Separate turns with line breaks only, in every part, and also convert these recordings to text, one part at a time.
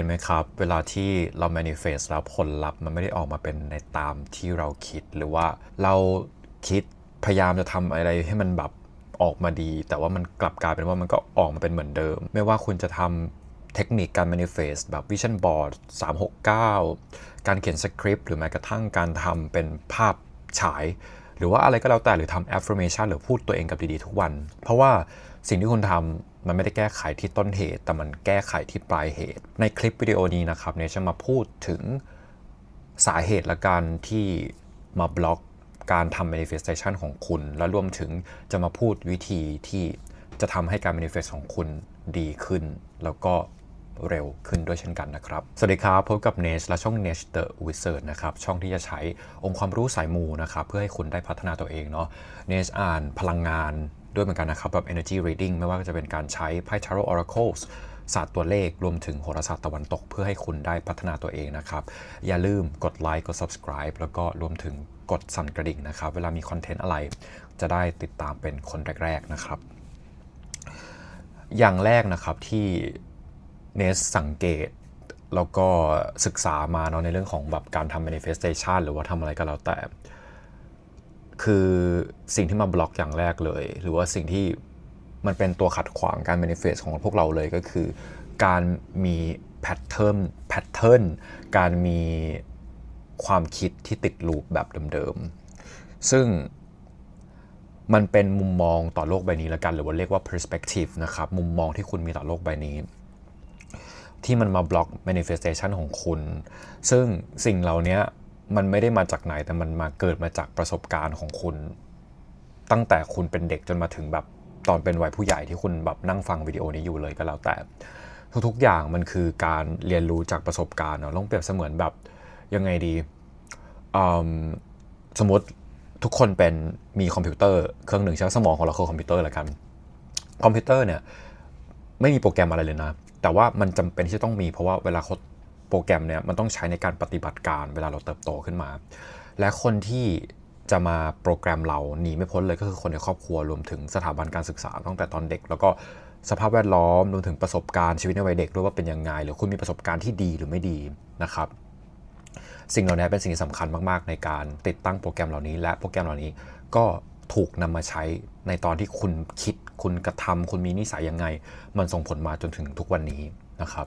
เห็นไหมครับ เวลาที่เรา manifest แล้วผลลัพธ์มันไม่ได้ออกมาเป็นในตามที่เราคิดหรือว่าเราคิดพยายามจะทำอะไรให้มันแบบออกมาดี แต่ว่ามันกลับกลายเป็นว่ามันก็ออกมาเป็นเหมือนเดิม ไม่ว่าคุณจะทำเทคนิคการ manifest แบบ vision board 369 การเขียนสคริปต์หรือแม้กระทั่งการทำเป็นภาพฉาย หรือว่าอะไรก็แล้วแต่หรือทำ affirmation หรือพูดตัวเองกับดีๆทุกวัน เพราะว่าสิ่งที่คุณทำ มันไม่ได้แก้ไขที่ต้นเหตุ แต่มันแก้ไขที่ปลายเหตุ ในคลิปวิดีโอนี้นะครับเนี่ยจะมาพูดถึงสาเหตุและการที่มาบล็อกการทำ manifestation ของคุณ และรวมถึงจะมาพูดวิธีที่จะทำให้การ manifest ของคุณดีขึ้น แล้วก็เร็วขึ้นด้วยเช่นกันนะครับ สวัสดีครับพบกับเนชและช่อง Nech the Wizard นะครับ ช่องที่จะใช้องค์ความรู้สายมูนะครับ เพื่อให้คุณได้พัฒนาตัวเองเนาะเนชอ่านพลังงาน ด้วยเหมือนกันนะครับแบบ energy reading ไม่ว่าจะเป็นการใช้ไพ่ tarot oracles ศาสตร์ตัวเลขรวมถึงโหราศาสตร์ตะวันตกเพื่อให้คุณได้พัฒนาตัวเองนะครับ อย่าลืมกดไลค์กด subscribe แล้วก็รวมถึงกดสั่นกระดิ่งนะครับ เวลามีคอนเทนต์อะไร จะได้ติดตามเป็นคนแรก ๆ นะครับ อย่างแรกนะครับที่เนสสังเกตแล้วก็ศึกษามาเนาะในเรื่องของแบบการทำ manifestation หรือว่าทำอะไรก็แล้วแต่ คือสิ่งที่มาบล็อกอย่างแรกเลย หรือว่าสิ่งที่มันเป็นตัวขัดขวางการ manifest ของพวกเราเลยก็คือ การมีแพทเทิร์นแพทเทิร์นการมีความคิดที่ติดลูปแบบเดิมๆ ซึ่งมันเป็นมุมมองต่อโลกใบนี้ล้วกันหรือว่าเรียกว่า perspective นะครับ มุมมองที่คุณมีต่อโลกใบนี้ ที่มันมาบล็อก manifestation ของคุณ ซึ่งสิ่งเหล่านี้ มันไม่ได้มาจากไหนแต่มันมาเกิดมาจากประสบการณ์ของคุณ ตั้งแต่คุณเป็นเด็กจนมาถึงแบบตอนเป็นวัยผู้ใหญ่ที่คุณแบบนั่งฟังวิดีโอนี้อยู่เลยก็แล้วแต่ ทุกๆอย่างมันคือการเรียนรู้จากประสบการณ์เนาะต้องเปรียบเสมือนแบบยังไงดีมสมมติทุกคนเป็นมีคอมพิวเตอร์เครื่องหนึ่งใช่ไหมสมองของเราคือคอมพิวเตอร์ละกัน คอมพิวเตอร์เนี่ยไม่มีโปรแกรมอะไรเลยนะ แต่ว่ามันจำเป็นที่จะต้องมีเพราะว่าเวลาเขา โปรแกรมเนี่ยมันต้องใช้ในการปฏิบัติการเวลาเราเติบโตขึ้นมา และคนที่จะมาโปรแกรมเราหนีไม่พ้นเลยก็คือคนในครอบครัวรวมถึงสถาบันการศึกษาตั้งแต่ตอนเด็ก แล้วก็สภาพแวดล้อมรวมถึงประสบการณ์ชีวิตในวัยเด็กด้วยว่าเป็นยังไง หรือคุณมีประสบการณ์ที่ดีหรือไม่ดีนะครับ สิ่งเหล่านี้เป็นสิ่งที่สำคัญมากๆ ในการติดตั้งโปรแกรมเหล่านี้ และโปรแกรมเหล่านี้ก็ถูกนำมาใช้ในตอนที่คุณคิดคุณกระทำคุณมีนิสัยยังไง มันส่งผลมาจนถึงทุกวันนี้นะครับ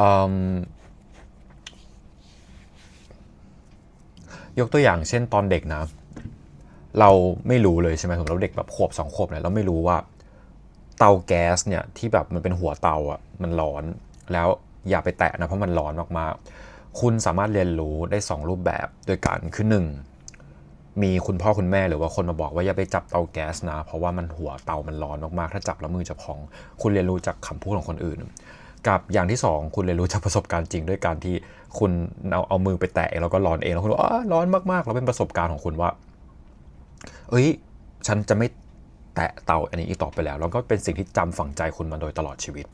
อืม ยกตัวอย่างเช่นตอนเด็กนะ เราไม่รู้เลยใช่ไหมสมมติเราเด็กแบบขวบสองขวบเนี่ยเราไม่รู้ว่า เตาแก๊สเนี่ยที่แบบมันเป็นหัวเตาอะมันร้อน แล้วอย่าไปแตะนะเพราะมันร้อนมากๆคุณสามารถเรียนรู้ได้ 2 รูปแบบโดยการคือหนึ่งมีคุณพ่อคุณแม่หรือว่าคนมาบอกว่าอย่าไปจับเตาแก๊สนะ เพราะว่ามันหัวเตามันร้อนมากๆถ้าจับแล้วมือจะพอง คุณเรียนรู้จากคำพูดของคนอื่น กับอย่างที่ 2 คุณเรียนรู้จากประสบการณ์จริงด้วยการที่คุณเอาเอามือไปแตะเองแล้วก็ร้อนเองแล้วคุณว่าอ้าร้อนมากๆ แล้วเป็นประสบการณ์ของคุณว่า เอ้ย ฉันจะไม่แตะเตาอันนี้อีกต่อไปแล้ว แล้วก็เป็นสิ่งที่จำฝังใจคุณมาโดยตลอดชีวิต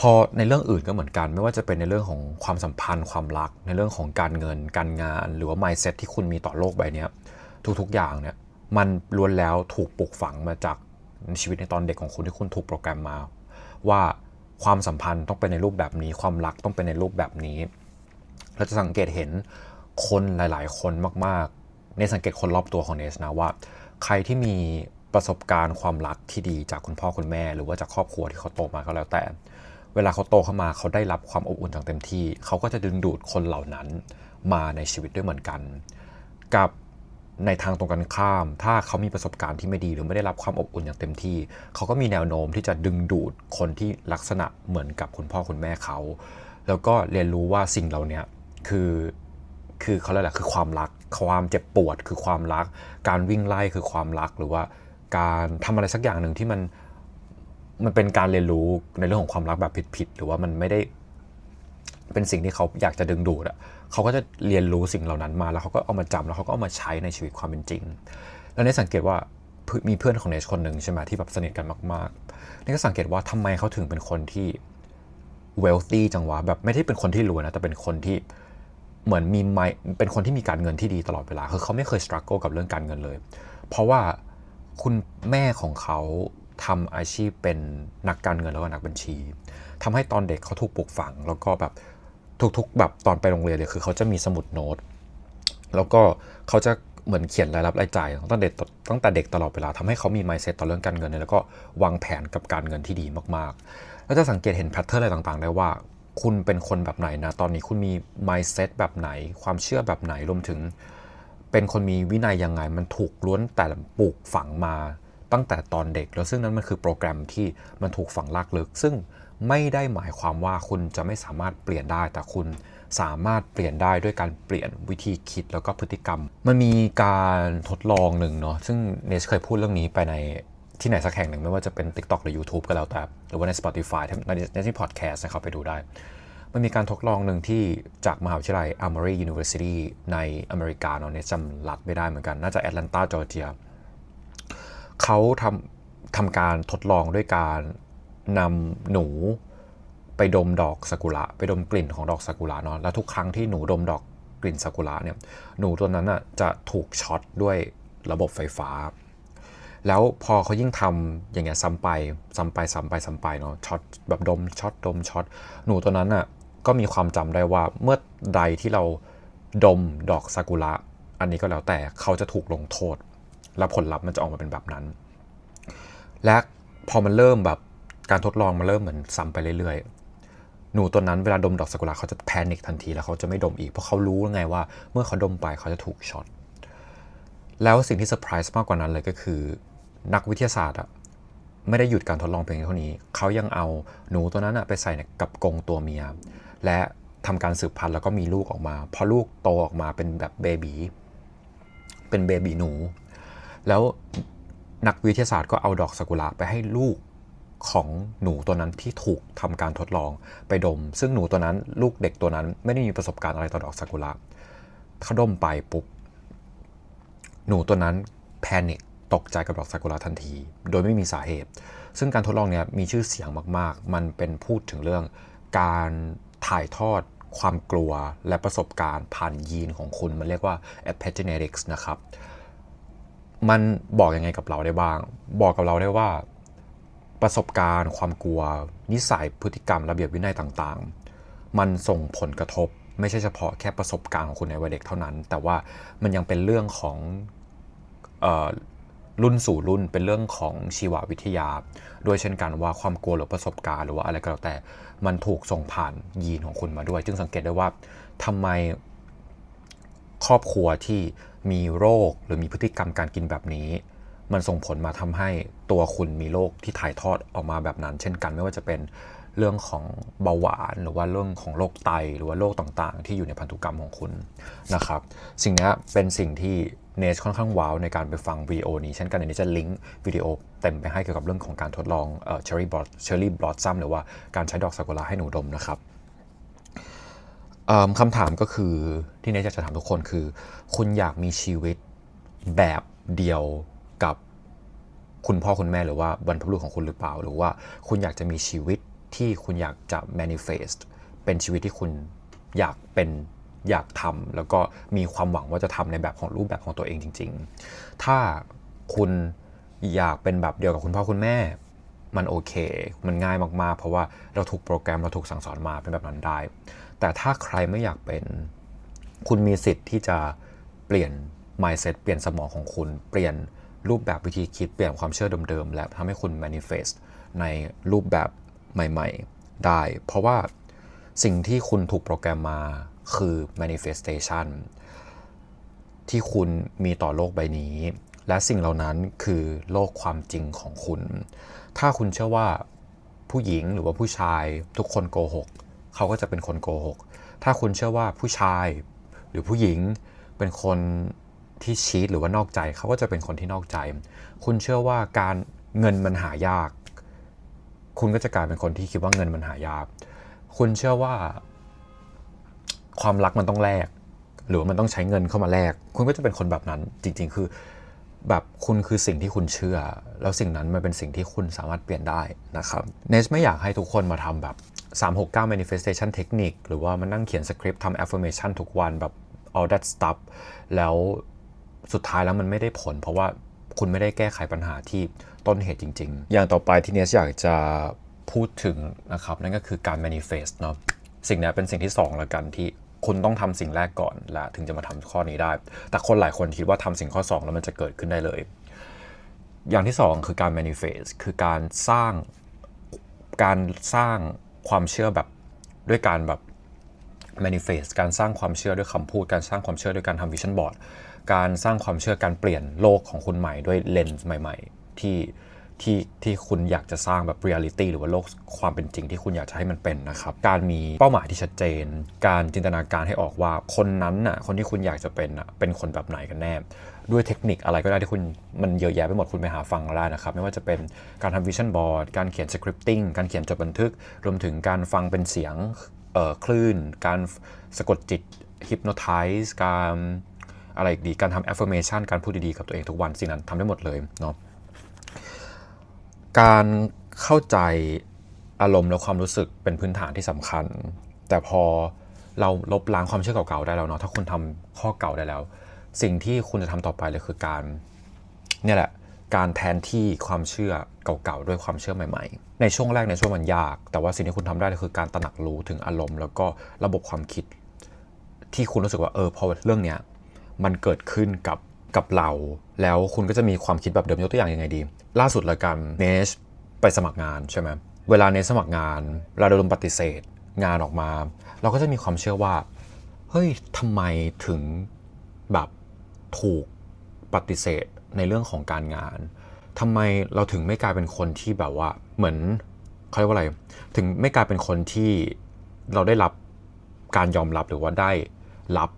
พอในเรื่องอื่นก็เหมือนกัน ไม่ว่าจะเป็นในเรื่องของความสัมพันธ์ ความรัก ในเรื่องของการเงิน การงาน หรือว่า mindset ที่คุณมีต่อโลกใบนี้ทุกๆอย่างเนี่ย มันล้วนแล้วถูกปลูกฝังมาจากชีวิตในตอนเด็กของคุณที่คุณถูกโปรแกรมมา ว่า ความสัมพันธ์ต้องเป็นในรูปแบบนี้ ความรักต้องเป็นในรูปแบบนี้ เราจะสังเกตเห็นคนหลาย ๆ คนมากๆ ในสังเกตคนรอบตัวของเนสนะว่า ใครที่มีประสบการณ์ความรักที่ดีจากคุณพ่อคุณแม่ หรือว่าจากครอบครัวที่เขาโตมาก็แล้วแต่ เวลาเขาโตเข้ามาเขาได้รับความอบอุ่นอย่างเต็มที่ เขาก็จะดึงดูดคนเหล่านั้นมาในชีวิตด้วยเหมือนกัน กับ ในทางตรงกันข้าม ถ้าเขามีประสบการณ์ที่ไม่ดี หรือไม่ได้รับความอบอุ่นอย่างเต็มที่ เขาก็มีแนวโน้มที่จะดึงดูดคนที่ลักษณะเหมือนกับคุณพ่อคุณแม่เขา แล้วก็เรียนรู้ว่าสิ่งเหล่านี้คือคือเขาเรียกอะไรคือความรัก ความเจ็บปวด คือความรัก การวิ่งไล่คือความรัก หรือว่าการทำอะไรสักอย่างหนึ่งที่มันมันเป็นการเรียนรู้ในเรื่องของความรักแบบผิดๆหรือว่ามันไม่ได้เป็นสิ่งที่เขาอยากจะดึงดูดอะ เขาก็จะเรียนรู้สิ่งเหล่านั้นมาแล้วเขาก็เอามาจำแล้วเขาก็เอามาใช้ในชีวิตความเป็นจริง แล้วเนี่สังเกตว่ามีเพื่อนของเนชคนหนึ่งใช่ไหมที่แบบสนิทกันมากๆเนี่ก็สังเกตว่าทำไมเขาถึงเป็นคนที่ wealthy จังวะแบบไม่ได้เป็นคนที่รวยนะแต่เป็นคนที่เหมือนมีไมเป็นคนที่มีการเงินที่ดีตลอดเวลาคือเขาไม่เคย struggle กับเรื่องการเงินเลย เพราะว่าคุณแม่ของเขาทำอาชีพเป็นนักการเงินแล้วก็นักบัญชีทำให้ตอนเด็กเขาถูกปลูกฝัง แล้วก็แบบ ทุกๆ แบบตอนไปโรงเรียนเลยคือเขาจะมีสมุดโน้ต แล้วก็เขาจะเหมือนเขียนรายรับรายจ่ายตั้งแต่เด็กตั้งแต่เด็กตลอดเวลาทำให้เขามี mindset ต่อเรื่องการเงินเนี่ยแล้วก็วางแผนกับการเงินที่ดีมากๆ แล้วจะสังเกตเห็นแพทเทิร์นอะไรต่างๆ ได้ว่า คุณเป็นคนแบบไหนนะ ตอนนี้คุณมี mindset แบบไหน ความเชื่อแบบไหนรวมถึง เป็นคนมีวินัยยังไง มันถูกล้วนแต่ปลูกฝังมาตั้งแต่ตอนเด็ก แล้วซึ่งนั้นมันคือโปรแกรมที่มันถูกฝังลากลึก ซึ่ง ไม่ได้หมายความว่าคุณจะไม่สามารถเปลี่ยนได้แต่คุณสามารถเปลี่ยนได้ด้วยการเปลี่ยนวิธีคิดแล้วก็พฤติกรรม มันมีการทดลองหนึ่งเนาะซึ่งเนสเคยพูดเรื่องนี้ไปในที่ไหนสักแห่งหนึ่งไม่ว่าจะเป็น TikTok หรือ YouTube ก็แล้วแต่ หรือว่าใน Spotify ในในที่ podcast นะครับไปดูได้ มันมีการทดลองหนึ่งที่จากมหาวิทยาลัย Emory University ในอเมริกาเนาะเนี่ยจำรัฐไม่ได้เหมือนกัน น่าจะแอตแลนตาจอร์เจียเขาทำทำการทดลองด้วยการ นำหนูไปดมดอกซากุระไปดมกลิ่นของดอกซากุระเนาะแล้วทุกครั้งที่หนูดมดอกกลิ่นซากุระเนี่ยหนูตัวนั้นอะจะถูกช็อตด้วยระบบไฟฟ้า แล้วพอเขายิ่งทำอย่างเงี้ยซ้ำไปซ้ำไปซ้ำไปซ้ำไปเนาะช็อตแบบดมช็อตดมช็อตหนูตัวนั้นอะก็มีความจำได้ว่าเมื่อใดที่เราดมดอกซากุระอันนี้ก็แล้วแต่เขาจะถูกลงโทษ แล้วผลลัพธ์มันจะออกมาเป็นแบบนั้น และพอมันเริ่มแบบ การทดลองมันเริ่มเหมือนซ้ำไปเรื่อยๆ หนูตัวนั้นเวลาดมดอกซากุระเขาจะแพนิคทันทีแล้วเขาจะไม่ดมอีก เพราะเขารู้ไงว่าเมื่อเขาดมไปเขาจะถูกช็อต แล้วสิ่งที่เซอร์ไพรส์มากกว่านั้นเลยก็คือ นักวิทยาศาสตร์อะไม่ได้หยุดการทดลองเพียงเท่านี้ เขายังเอาหนูตัวนั้นอะไปใส่กับกรงตัวเมีย และทำการสืบพันธุ์แล้วก็มีลูกออกมา พอลูกโตออกมาเป็นแบบเบบีเป็นเบบีหนู แล้วนักวิทยาศาสตร์ก็เอาดอกซากุระไปให้ลูก ของหนูตัวนั้นที่ถูกทำการทดลองไปดม ซึ่งหนูตัวนั้นลูกเด็กตัวนั้นไม่ได้มีประสบการณ์อะไรต่อดอกซากุระเขาดมไปปุ๊บหนูตัวนั้นแพนิคตกใจกับดอกซากุระทันที โดยไม่มีสาเหตุ ซึ่งการทดลองเนี้ยมีชื่อเสียงมาก ๆ มันเป็นพูดถึงเรื่องการถ่ายทอดความกลัวและประสบการณ์ผ่านยีนของคุณ มันเรียกว่า epigenetics นะครับ มันบอกยังไงกับเราได้บ้าง บอกกับเราได้ว่า ประสบการณ์ ความกลัว นิสัยพฤติกรรมระเบียบวินัยต่างๆ มันส่งผลกระทบ ไม่ใช่เฉพาะแค่ประสบการณ์ของคุณในวัยเด็กเท่านั้น แต่ว่ามันยังเป็นเรื่องของออรุ่นสู่รุ่นเป็นเรื่องของชีววิทยา ด้วยเช่นกันว่าความกลัวหรือประสบการณ์หรือว่าอะไรก็แล้วแต่ มันถูกส่งผ่านยีนของคุณมาด้วย จึงสังเกตได้ว่าทำไมครอบครัวที่มีโรคหรือมีพฤติกรรมการกินแบบนี้ มันส่งผลมาทำให้ตัวคุณมีโรคที่ถ่ายทอดออกมาแบบนั้น เช่นกันไม่ว่าจะเป็นเรื่องของเบาหวานหรือว่าเรื่องของโรคไตหรือว่าโรคต่างๆ ที่อยู่ในพันธุกรรมของคุณนะครับ สิ่งนี้เป็นสิ่งที่เนชค่อนข้างว้าวในการไปฟังวิดีโอนี้เช่นกันในนี้จะลิงก์วิดีโอเต็มไปให้เกี่ยวกับเรื่องของการทดลองเอ่อเชอร์รี่บลอดเชอร์รี่บลอดซัมหรือว่าการใช้ดอกซากุระให้หนูดมนะครับคำถามก็คือที่เนชอยากจะถามทุกคนคือ คุณอยากมีชีวิตแบบเดียว กับคุณพ่อคุณแม่หรือว่าบรรพบุรุษของคุณหรือเปล่า หรือว่าคุณอยากจะมีชีวิตที่คุณอยากจะ manifest เป็นชีวิตที่คุณอยากเป็นอยากทำแล้วก็มีความหวังว่าจะทำในแบบของรูปแบบของตัวเองจริง ๆ ถ้าคุณอยากเป็นแบบเดียวกับคุณพ่อคุณแม่ มันโอเค มันง่ายมากๆ เพราะว่าเราถูกโปรแกรมเราถูกสั่งสอนมาเป็นแบบนั้นได้ แต่ถ้าใครไม่อยากเป็น คุณมีสิทธิ์ที่จะเปลี่ยน mindset เปลี่ยนสมองของคุณ เปลี่ยน รูปแบบวิธีคิดเปลี่ยนความเชื่อเดิมๆ และทำให้คุณ manifest ในรูปแบบใหม่ๆ ได้ เพราะว่าสิ่งที่คุณถูกโปรแกรมมาคือ manifestation ที่คุณมีต่อโลกใบนี้ และสิ่งเหล่านั้นคือโลกความจริงของคุณ ถ้าคุณเชื่อว่าผู้หญิงหรือว่าผู้ชายทุกคนโกหก เขาก็จะเป็นคนโกหก ถ้าคุณเชื่อว่าผู้ชายหรือผู้หญิงเป็นคน ที่ชีตหรือว่านอกใจเขาก็จะเป็นคนที่นอกใจ คุณเชื่อว่าการเงินมันหายาก คุณก็จะกลายเป็นคนที่คิดว่าเงินมันหายาก คุณเชื่อว่า ความรักมันต้องแลกหรือว่ามันต้องใช้เงินเข้ามาแลกคุณก็จะเป็นคนแบบนั้นจริง ๆ คือ แบบคุณคือสิ่งที่คุณเชื่อ แล้วสิ่งนั้นมันเป็นสิ่งที่คุณสามารถเปลี่ยนได้นะครับเนสไม่อยากให้ทุกคนมาทำแบบ 369 manifestation technique หรือว่ามานั่งเขียนสคริปต์ทำ affirmation ทุกวันแบบ all that stuff แล้ว สุดท้ายแล้วมันไม่ได้ผล เพราะว่าคุณไม่ได้แก้ไขปัญหาที่ต้นเหตุจริง ๆ อย่างต่อไปที่เนสอยากจะพูดถึงนะครับ นั่นก็คือการ manifest เนาะสิ่งนี้เป็นสิ่งที่สองแล้วกันที่คุณต้องทำสิ่งแรกก่อนและถึงจะมาทำข้อนี้ได้ แต่คนหลายคนคิดว่าทำสิ่งข้อ 2 แล้วมันจะเกิดขึ้นได้เลย อย่างที่สองคือการ manifest คือการสร้างการสร้างความเชื่อแบบด้วยการแบบ manifest การสร้างความเชื่อด้วยคำพูด การสร้างความเชื่อด้วยการทำ vision board การสร้างความเชื่อการเปลี่ยนโลกของคุณใหม่ด้วยเลนส์ใหม่ๆ ที่ที่ที่คุณอยากจะสร้างแบบ reality หรือว่าโลกความเป็นจริงที่คุณอยากจะให้มันเป็นนะครับ การมีเป้าหมายที่ชัดเจน การจินตนาการให้ออกว่าคนนั้นน่ะคนที่คุณอยากจะเป็นน่ะเป็นคนแบบไหนกันแน่ ด้วยเทคนิคอะไรก็ได้ที่คุณมันเยอะแยะไปหมดคุณไปหาฟังได้นะครับ ไม่ว่าจะเป็นการทำ vision board การเขียน scripting การเขียนจดบันทึก รวมถึงการฟังเป็นเสียงเอ่อคลื่น การสะกดจิต hypnotize การ อะไรดีการทำ affirmation การพูดดีๆกับตัวเองทุกวันสิ่งนั้นทำได้หมดเลยเนาะการเข้าใจอารมณ์และความรู้สึกเป็นพื้นฐานที่สำคัญ แต่พอเราลบล้างความเชื่อเก่าๆได้แล้วเนาะถ้าคุณทำข้อเก่าได้แล้ว สิ่งที่คุณจะทำต่อไปเลยคือการเนี่ยแหละการแทนที่ความเชื่อเก่าๆ ด้วยความเชื่อใหม่ๆ ในช่วงแรกในช่วงมันยาก แต่ว่าสิ่งที่คุณทำได้เลยคือการตระหนักรู้ถึงอารมณ์ แล้วก็ระบบความคิดที่คุณรู้สึกว่าเออพอเรื่องเนี้ย มันเกิดขึ้นกับกับเรา แล้วคุณก็จะมีความคิดแบบเดิมยกตัวอย่างยังไงดี ล่าสุดละกันเนชไปสมัครงานใช่ไหมเวลาเนชสมัครงานเราโดนปฏิเสธงานออกมา เราก็จะมีความเชื่อว่าเฮ้ยทำไมถึงแบบถูกปฏิเสธในเรื่องของการงานทำไมเราถึงไม่กลายเป็นคนที่แบบว่าเหมือนเขาเรียกว่าอะไร ถึงไม่กลายเป็นคนที่เราได้รับการยอมรับหรือว่าได้รับ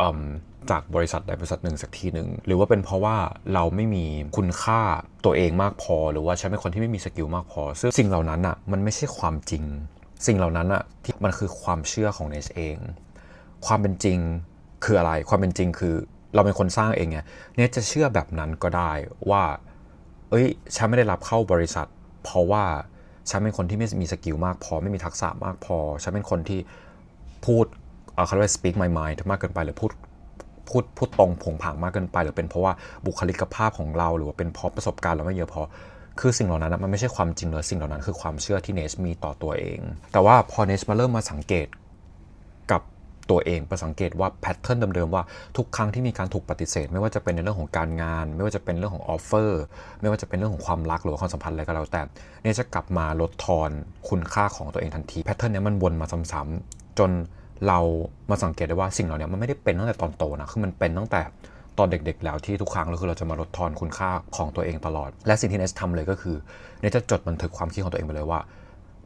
อ จากบริษัทใดบริษัทหนึ่งสักทีหนึ่งหรือว่าเป็นเพราะว่าเราไม่มีคุณค่าตัวเองมากพอ หรือว่าฉันเป็นคนที่ไม่มีสกิลมากพอ ซึ่งสิ่งเหล่านั้นอะมันไม่ใช่ความจริง สิ่งเหล่านั้นอะที่มันคือความเชื่อของเนชเอง ความเป็นจริงคืออะไร ความเป็นจริงคือเราเป็นคนสร้างเองไงเนชจะเชื่อแบบนั้นก็ได้ว่า เอ้ยฉันไม่ได้รับเข้าบริษัท เพราะว่าฉันเป็นคนที่ไม่มีสกิลมากพอ ไม่มีทักษะมากพอ ฉันเป็นคนที่พูดเอ่อเขาเรียกว่า speak my mind มากเกินไปหรือพูด พูดพูดตรงผงผางมากเกินไป หรือเป็นเพราะว่าบุคลิกภาพของเรา หรือว่าเป็นเพราะประสบการณ์เราไม่เยอะพอคือสิ่งเหล่านั้นมันไม่ใช่ความจริงเลยสิ่งเหล่านั้นคือความเชื่อที่เนสมีต่อตัวเอง แต่ว่าพอเนสมาเริ่มมาสังเกตกับตัวเองไปสังเกตว่าแพทเทิร์นเดิมๆว่าทุกครั้งที่มีการถูกปฏิเสธ ไม่ว่าจะเป็นในเรื่องของการงาน ไม่ว่าจะเป็นเรื่องของออฟเฟอร์ไม่ว่าจะเป็นเรื่องของความรักหรือความสัมพันธ์อะไรก็แล้วแต่เนี่ยจะกลับมาลดทอนคุณค่าของตัวเองทันทีแพทเทิร์นนี้มันวนมาซ้ำๆจน เรามาสังเกตได้ว่าสิ่งเหล่านี้มันไม่ได้เป็นตั้งแต่ตอนโตนะ คือมันเป็นตั้งแต่ตอนเด็กๆ แล้วที่ทุกครั้งเราคือเราจะมาลดทอนคุณค่าของตัวเองตลอด และสิ่งที่เนสทำเลยก็คือเนสจะจดบันทึกความคิดของตัวเองไปเลยว่า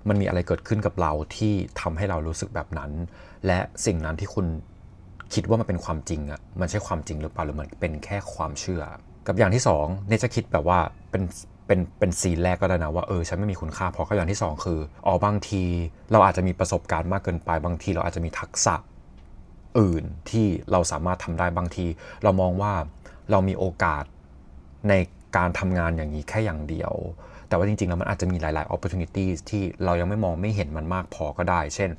มันมีอะไรเกิดขึ้นกับเราที่ทำให้เรารู้สึกแบบนั้น และสิ่งนั้นที่คุณคิดว่ามันเป็นความจริงอะ่ะมันใช่ความจริงหรือเปล่าหรือมันเป็นแค่ความเชื่อ กับอย่างที่สองเนี่ยจะคิดแบบว่าเป็น เป็นเป็นซีนแรกก็ได้นะว่าเออฉันไม่มีคุณค่าพอกับอย่างที่สองคืออ๋อบางที เราอาจจะมีประสบการณ์มากเกินไปบางที เราอาจจะมีทักษะอื่นที่เราสามารถทำได้บางที เรามองว่าเรามีโอกาสในการทำงานอย่างนี้แค่อย่างเดียว แต่ว่าจริงๆแล้วมันอาจจะมีหลายๆ opportunities ที่เรายังไม่มองไม่เห็นมันมากพอก็ได้ เช่น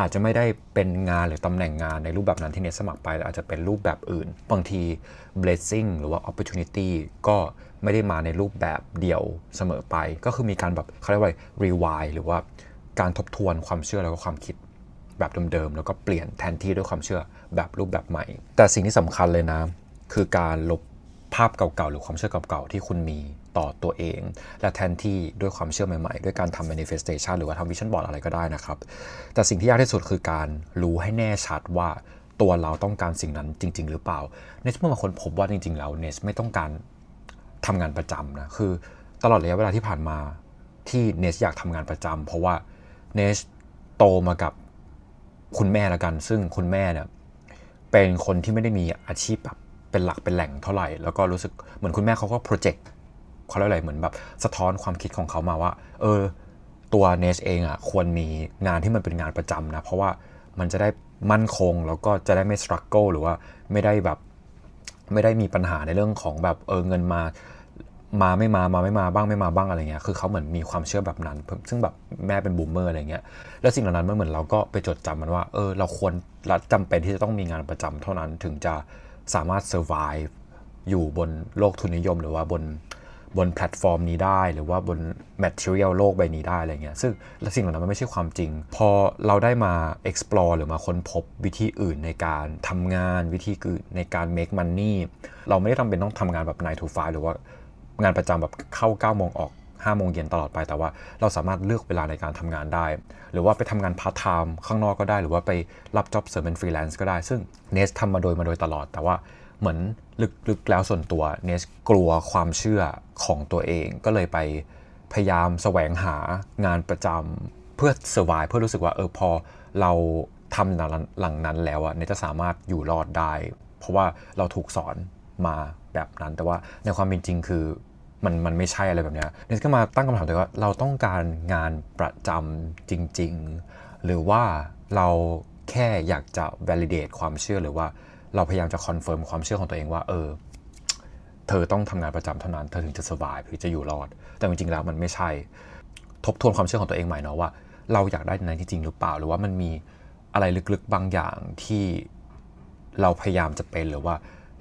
อาจจะไม่ได้เป็นงานหรือตำแหน่งงานในรูปแบบนั้นที่เนสสมัครไปอาจจะเป็นรูปแบบอื่น บางที blessing หรือว่า opportunity ก็ ไม่ได้มาในรูปแบบเดียวเสมอไป ก็คือมีการแบบเขาเรียกว่า rewind หรือว่าการทบทวนความเชื่อแล้วก็ความคิดแบบเดิมๆแล้วก็เปลี่ยนแทนที่ด้วยความเชื่อแบบรูปแบบใหม่ แต่สิ่งที่สำคัญเลยนะ คือการลบภาพเก่าๆหรือความเชื่อเก่าๆที่คุณมีต่อตัวเอง และแทนที่ด้วยความเชื่อใหม่ๆ ด้วยการทำ manifestation หรือว่าทำ vision board อะไรก็ได้นะครับ แต่สิ่งที่ยากที่สุดคือการรู้ให้แน่ชัดว่าตัวเราต้องการสิ่งนั้นจริง ๆ หรือเปล่าเนสเมื่อบางคนพบว่าจริง ๆ แล้วเนสไม่ต้องการ ทำงานประจำนะคือตลอดระยะเวลาที่ผ่านมาที่เนสอยากทำงานประจำเพราะว่าเนสโตมากับคุณแม่ละกัน ซึ่งคุณแม่เนี่ยเป็นคนที่ไม่ได้มีอาชีพแบบเป็นหลักเป็นแหล่งเท่าไหร่ แล้วก็รู้สึกเหมือนคุณแม่เขาก็โปรเจกต์เขาเรียกอะไรเหมือนแบบสะท้อนความคิดของเขามาว่า เออ ตัวเนสเองอะควรมีงานที่มันเป็นงานประจำนะ เพราะว่ามันจะได้มั่นคงแล้วก็จะได้ไม่สครัลเกิลหรือว่าไม่ได้แบบ ไม่ได้มีปัญหาในเรื่องของแบบเออเงินมามาไม่มามาไม่มาบ้างไม่มาบ้างอะไรเงี้ยคือเขาเหมือนมีความเชื่อแบบนั้น ซึ่งแบบแม่เป็นบูมเมอร์อะไรเงี้ยแล้วสิ่งเหล่านั้นมันเหมือนเราก็ไปจดจำมันว่าเออเราควรและจำเป็นที่จะต้องมีงานประจำเท่านั้นถึงจะสามารถ survive อยู่บนโลกทุนนิยมหรือว่าบน บนแพลตฟอร์มนี้ได้ หรือว่าบน material โลกใบนี้ได้อะไรเงี้ยซึ่งและสิ่งเหล่านั้นมันไม่ใช่ความจริง พอเราได้มา explore หรือมาค้นพบวิธีอื่นในการทำงานวิธีอื่นในการ make money เราไม่ได้ทำเป็นต้องทำงานแบบ9 to 5หรือว่างานประจำแบบเข้า9โมงออก5โมงเย็นตลอดไปแต่ว่าเราสามารถเลือกเวลาในการทำงานได้ หรือว่าไปทำงานพาร์ทไทม์ข้างนอกก็ได้ หรือว่าไปรับจ็อบเสริมเป็นฟรีแลนซ์ก็ได้ ซึ่งเนสทำมาโดยมาโดยตลอด แต่ว่า เหมือนลึกๆแล้วส่วนตัวเนสกลัวความเชื่อของตัวเอง ก็เลยไปพยายามแสวงหางานประจำเพื่อเซอร์ไวเพื่อรู้สึกว่าเออพอเราทำหลังนั้นแล้วอะเนสจะสามารถอยู่รอดได้ เพราะว่าเราถูกสอนมาแบบนั้น แต่ว่าในความเป็นจริงคือมันมันไม่ใช่อะไรแบบเนี้ยเนสก็มาตั้งคำถามตัวเองว่าเราต้องการงานประจำจริง ๆ หรือว่าเราแค่อยากจะ validate ความเชื่อหรือว่า เราพยายามจะ confirm ความเชื่อของตัวเองว่า เออ เธอต้องทำงานประจำเท่านั้น เธอถึงจะ survive หรือจะอยู่รอด แต่จริงๆแล้วมันไม่ใช่ ทบทวนความเชื่อของตัวเองใหม่เนาะว่า เราอยากได้นั้นจริงๆหรือเปล่า หรือว่ามันมีอะไรลึกๆบางอย่างที่เราพยายามจะเป็นหรือว่า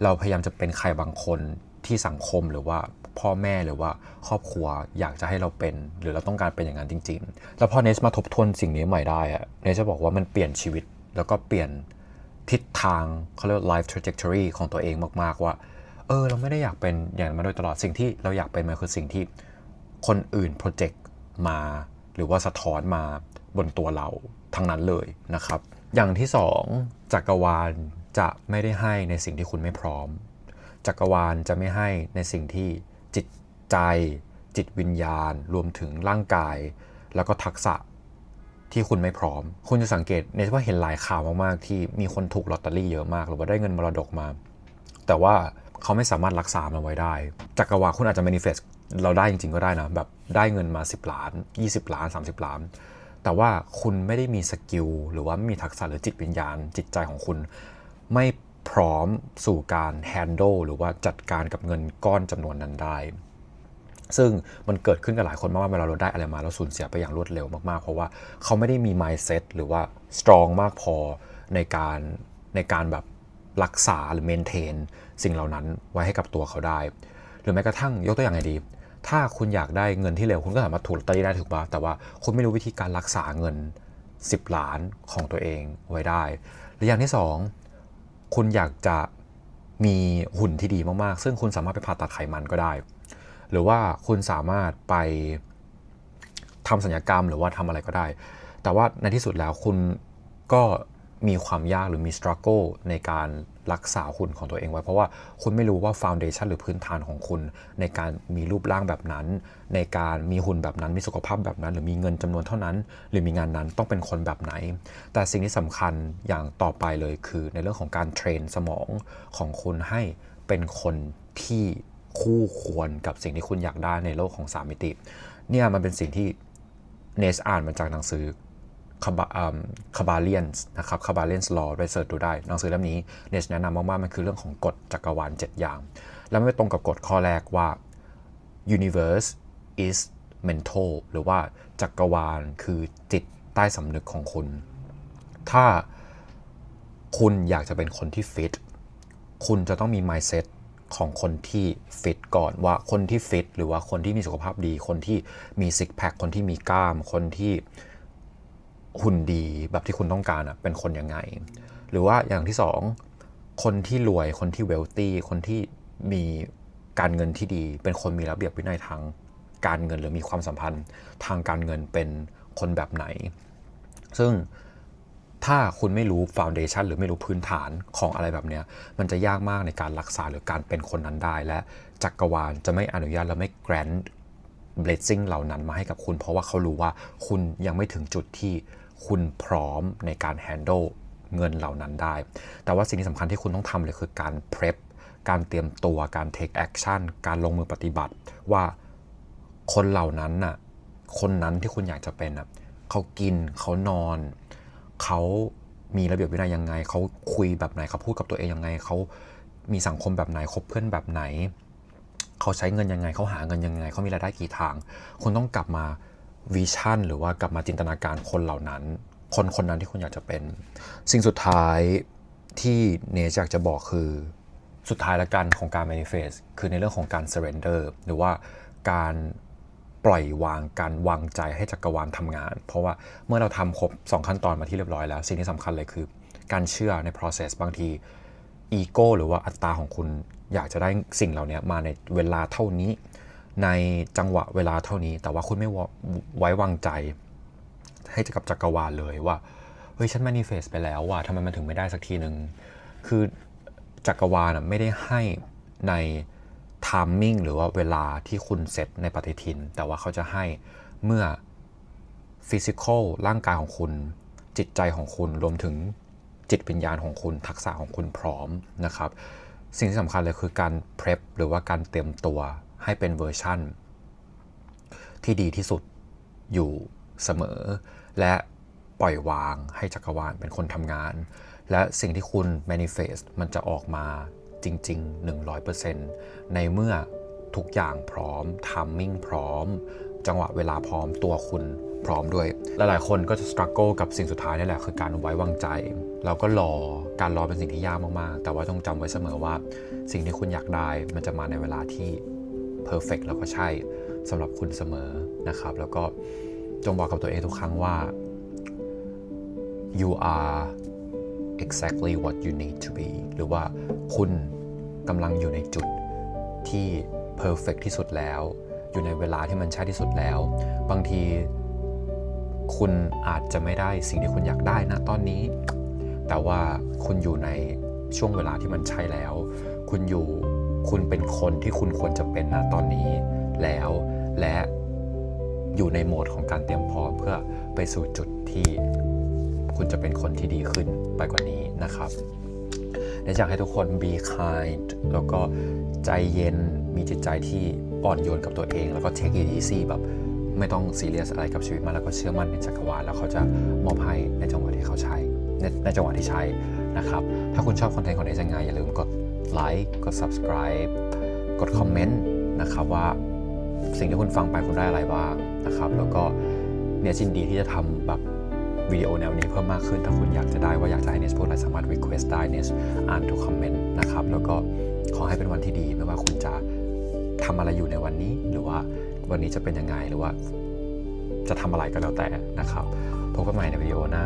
เราพยายามจะเป็นใครบางคนที่สังคมหรือว่าพ่อแม่หรือว่าครอบครัวอยากจะให้เราเป็น หรือเราต้องการเป็นอย่างนั้นจริง ๆ แล้วพอเนสมาทบทวนสิ่งนี้ใหม่ได้อะเนสจะบอกว่ามันเปลี่ยนชีวิตแล้วก็เปลี่ยน ทิศทางเขาเรียก life trajectory ของตัวเองมาก ๆ ว่า เออ เราไม่ได้อยากเป็นอย่างมาโดยตลอดสิ่งที่เราอยากเป็นมันคือสิ่งที่คนอื่นโปรเจกต์มา หรือว่าสะท้อนมาบนตัวเราทั้งนั้นเลยนะครับ อย่างที่สองจักรวาลจะไม่ได้ให้ในสิ่งที่คุณไม่พร้อม จักรวาลจะไม่ให้ในสิ่งที่จิตใจ จิตวิญญาณ รวมถึงร่างกาย แล้วก็ทักษะ ที่คุณไม่พร้อม คุณจะสังเกตในว่าเห็นหลายข่าวมากๆ ที่มีคนถูกลอตเตอรี่เยอะมาก หรือว่าได้เงินมรดกมา แต่ว่าเขาไม่สามารถรักษามันไว้ได้ จักรวาลคุณอาจจะ manifest เราได้จริงๆก็ได้นะ แบบได้เงินมา 10 ล้าน 20 ล้าน 30 ล้าน แต่ว่าคุณไม่ได้มีสกิลหรือว่ามีทักษะหรือจิตวิญญาณ จิตใจของคุณ ไม่พร้อมสู่การ handle หรือว่าจัดการกับเงินก้อนจำนวนนั้นได้ ซึ่งมันเกิดขึ้นกับหลายคนมากๆเวลาเราได้อะไรมาแล้วสูญเสียไปอย่างรวดเร็วมากๆ เพราะว่าเขาไม่ได้มี mindset หรือว่า strong มากพอในการในการแบบรักษาหรือ maintain สิ่งเหล่านั้นไว้ให้กับตัวเขาได้ หรือแม้กระทั่งยกตัวอย่างไงดี ถ้าคุณอยากได้เงินที่เร็วคุณก็สามารถถูกลอตเตอรี่ได้ถูกปะแต่ว่าคุณไม่รู้วิธีการรักษาเงิน 10 ล้านของตัวเองไว้ได้หรืออย่างที่ 2 คุณอยากจะมีหุ่นที่ดีมากๆ ซึ่งคุณสามารถไปผ่าตัดไขมันก็ได้ หรือว่าคุณสามารถไปทำสัญญกรรมหรือว่าทำอะไรก็ได้ แต่ว่าในที่สุดแล้วคุณก็มีความยากหรือมี struggle ในการรักษาหุ่นของตัวเองไว้ เพราะว่าคุณไม่รู้ว่า foundation หรือพื้นฐานของคุณ ในการมีรูปร่างแบบนั้น ในการมีหุ่นแบบนั้น มีสุขภาพแบบนั้น หรือมีเงินจำนวนเท่านั้น หรือมีงานนั้นต้องเป็นคนแบบไหน แต่สิ่งที่สำคัญอย่างต่อไปเลยคือในเรื่องของการเทรนสมองของคุณให้เป็นคนที่ คู่ควรกับสิ่งที่คุณอยากได้ในโลกของสามิติ เนี่ยมันเป็นสิ่งที่เนสอ่านมาจากหนังสือคาบาเลียนส์นะครับคาบาเลียนส์ลอไปเสิร์ชดูได้ หนังสือเล่มนี้เนสแนะนำมากๆ มันคือเรื่องของกฎจักรวาล 7 อย่าง แล้วไม่ตรงกับกฎข้อแรกว่า universe is mental หรือว่าจักรวาลคือจิตใต้สำนึกของคุณ ถ้าคุณอยากจะเป็นคนที่ฟิต คุณจะต้องมี mindset ของคนที่ฟิตก่อนว่าคนที่ฟิตหรือว่าคนที่มีสุขภาพดี คนที่มีซิกแพคคนที่มีกล้าม คนที่หุ่นดีแบบที่คุณต้องการอะเป็นคนยังไง หรือว่าอย่างที่สองคนที่รวยคนที่เวลตี้คนที่มีการเงินที่ดี เป็นคนมีระเบียบวินัยทางการเงินหรือมีความสัมพันธ์ทางการเงินเป็นคนแบบไหน ซึ่ง ถ้าคุณไม่รู้ฟาวเดชันหรือไม่รู้พื้นฐานของอะไรแบบนี้มันจะยากมากในการรักษาหรือการเป็นคนนั้นได้ และจักรวาลจะไม่อนุญาตและไม่แกรนด์เบลซิ่งเหล่านั้นมาให้กับคุณ เพราะว่าเขารู้ว่าคุณยังไม่ถึงจุดที่คุณพร้อมในการแฮนด์ลเงินเหล่านั้นได้ แต่ว่าสิ่งที่สำคัญที่คุณต้องทำเลยคือการ prep การเตรียมตัวการ take action การลงมือปฏิบัติ ว่าคนเหล่านั้นน่ะคนนั้นที่คุณอยากจะเป็นน่ะเขากินเขานอน เขามีระเบียบวินัยยังไง เขาคุยแบบไหนเขาพูดกับตัวเองยังไง เขามีสังคมแบบไหนคบเพื่อนแบบไหน เขาใช้เงินยังไง เขาหาเงินยังไง เขามีรายได้กี่ทาง คุณต้องกลับมาวิชั่น หรือว่ากลับมาจินตนาการคนเหล่านั้น คนคนนั้นที่คุณอยากจะเป็น สิ่งสุดท้ายที่เนสอยากจะบอกคือสุดท้ายละกันของการ manifest คือในเรื่องของการ surrender หรือว่าการ ปล่อยวางการวางใจให้จักรวาลทำงาน เพราะว่าเมื่อเราทำครบ 2 ขั้นตอนมาที่เรียบร้อยแล้ว สิ่งที่สำคัญเลยคือ การเชื่อใน process บางทีอีโก้หรือว่าอัตตาของคุณอยากจะได้สิ่งเหล่านี้มาในเวลาเท่านี้ ในจังหวะเวลาเท่านี้ แต่ว่าคุณไม่ไว้วางใจ ให้กับจักรวาลเลยว่าเฮ้ยฉัน manifest ไปแล้วว่าทำไมมันถึงไม่ได้สักทีหนึ่งคือจักรวาลไม่ได้ให้ใน timing หรือว่าเวลาที่คุณเซตในปฏิทิน แต่ว่าเขาจะให้เมื่อ physical ร่างกายของคุณ จิตใจของคุณรวมถึงจิตวิญญาณของคุณทักษะของคุณพร้อมนะครับ สิ่งที่สำคัญเลยคือการ prep หรือว่าการเตรียมตัวให้เป็นเวอร์ชั่น ที่ดีที่สุดอยู่เสมอ และปล่อยวางให้จักรวาลเป็นคนทำงาน และสิ่งที่คุณ manifest มันจะออกมา จริง ๆ 100%ในเมื่อทุกอย่างพร้อม timing พร้อม จังหวะเวลาพร้อมตัวคุณพร้อมด้วย หลายๆคนก็จะ struggle กับสิ่งสุดท้ายนี่แหละคือการไว้วางใจแล้วก็รอการรอเป็นสิ่งที่ยากมาก ๆ แต่ว่าต้องจำไว้เสมอว่า สิ่งที่คุณอยากได้มันจะมาในเวลาที่ perfect แล้วก็ใช่สำหรับคุณเสมอนะครับ แล้วก็จงบอกกับตัวเองทุกครั้งว่า you are exactly what you need to be หรือว่าคุณกำลังอยู่ในจุดที่ perfect ที่สุดแล้ว อยู่ในเวลาที่มันใช่ที่สุดแล้ว บางทีคุณอาจจะไม่ได้สิ่งที่คุณอยากได้นะตอนนี้ แต่ว่าคุณอยู่ในช่วงเวลาที่มันใช่แล้ว คุณอยู่คุณเป็นคนที่คุณควรจะเป็นนะตอนนี้แล้ว และอยู่ในโหมดของการเตรียมพร้อมเพื่อไปสู่จุดที่ คุณจะเป็นคนที่ดีขึ้นไปกว่านี้นะครับอยากให้ทุกคน be kind แล้วก็ใจเย็นมีจิตใจที่อ่อนโยนกับตัวเอง แล้วก็ take it easy แบบไม่ต้องซีเรียสอะไรกับชีวิตมาแล้วก็เชื่อมั่นในจักรวาลแล้วเขาจะมอบให้ในจังหวะที่เขาใช้ในในจังหวะที่ใช้นะครับ ถ้าคุณชอบคอนเทนต์ของเอเจงายอย่าลืมกดไลค์กด subscribe กดคอมเมนต์นะครับว่าสิ่งที่คุณฟังไปคุณได้อะไรบ้างนะครับ แล้วก็เนี่ยยินดีที่จะทำแบบ วิดีโอแนวนี้เพิ่มมากขึ้น ถ้าคุณอยากจะได้ว่าอยากจะให้เนสพูดอะไรสามารถ request ได้เนสอ่านทุกคอมเมนต์นะครับ แล้วก็ขอให้เป็นวันที่ดี ไม่ว่าคุณจะทำอะไรอยู่ในวันนี้ หรือว่าวันนี้จะเป็นยังไงหรือว่าจะทำอะไรก็แล้วแต่นะครับพบกันใหม่ในวิดีโอหน้า